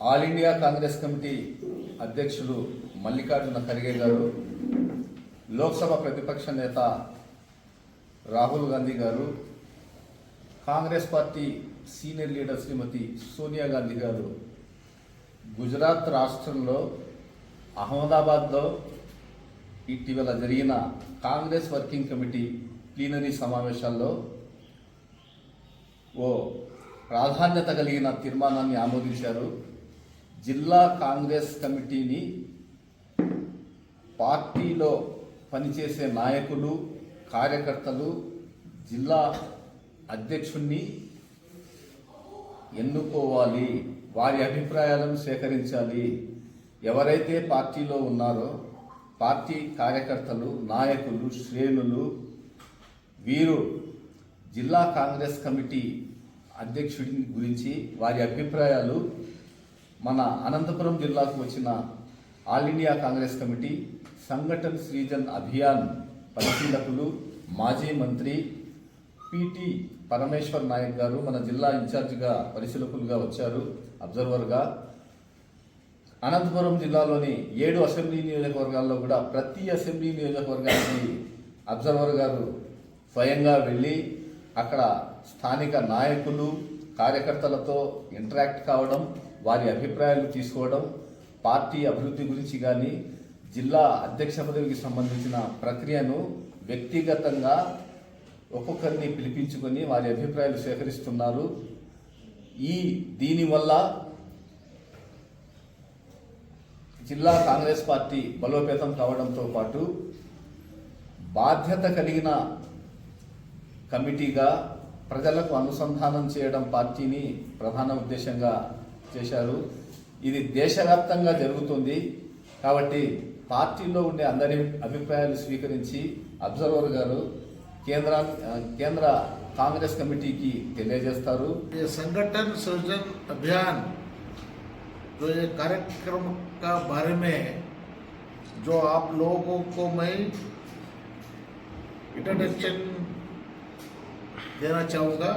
All India Congress committee అధ్యక్షులు మల్లికార్జున ఖర్గే గారు లోక్సభ ప్రతిపక్ష నేత రాహుల్ గాంధీ గారు Congress party senior leader Shrimati Sonia Gandhi గారు గుజరాత్ రాష్ట్రంలో అహ్మదాబాద్లో ఇటీవల జరిగిన కాంగ్రెస్ వర్కింగ్ కమిటీ ప్లీనరీ సమావేశాల్లో ఓ ప్రాధాన్యత కలిగిన తీర్మానాన్ని ఆమోదించారు. జిల్లా కాంగ్రెస్ కమిటీని పార్టీలో పనిచేసే నాయకులు కార్యకర్తలు జిల్లా అధ్యక్షుణ్ణి ఎన్నుకోవాలి వారి అభిప్రాయాలను సేకరించాలి. ఎవరైతే పార్టీలో ఉన్నారో పార్టీ కార్యకర్తలు నాయకులు శ్రేణులు వీరు జిల్లా కాంగ్రెస్ కమిటీ అధ్యక్షుడి గురించి వారి అభిప్రాయాలు మన అనంతపురం జిల్లాకు వచ్చిన all India Congress committee Sangathan Srijan Abhiyan పరిశీలకులు మాజీ మంత్రి పిటి పరమేశ్వర్ నాయక్ గారు మన జిల్లా ఇన్ఛార్జిగా పరిశీలకులుగా వచ్చారు అబ్జర్వర్గా. అనంతపురం జిల్లాలోని ఏడు అసెంబ్లీ నియోజకవర్గాల్లో కూడా ప్రతి అసెంబ్లీ నియోజకవర్గానికి అబ్జర్వర్ గారు స్వయంగా వెళ్ళి అక్కడ స్థానిక నాయకులు కార్యకర్తలతో ఇంటరాక్ట్ కావడం వారి అభిప్రాయాలు తీసుకోవడం పార్టీ అభివృద్ధి గురించి కానీ జిల్లా అధ్యక్ష పదవికి సంబంధించిన ప్రక్రియను వ్యక్తిగతంగా ఒక్కొక్కరిని పిలిపించుకొని వారి అభిప్రాయాలు సేకరిస్తున్నారు. ఈ దీనివల్ల జిల్లా కాంగ్రెస్ పార్టీ బలోపేతం కావడంతో పాటు బాధ్యత కలిగిన కమిటీగా ప్రజలకు అనుసంధానం చేయడం పార్టీని ప్రధాన ఉద్దేశంగా చేశారు ఇది దేశవ్యాప్తంగా జరుగుతుంది కాబట్టి పార్టీలో ఉండే అందరి అభిప్రాయాలు స్వీకరించి అబ్జర్వర్ గారు కేంద్ర కేంద్ర కాంగ్రెస్ కమిటీకి తెలియజేస్తారు ये संगठन सृजन अभियान जो ये कार्यक्रम का बारे में जो आप लोगों को मैं इंट्रोडक्शन देना चाहूँगा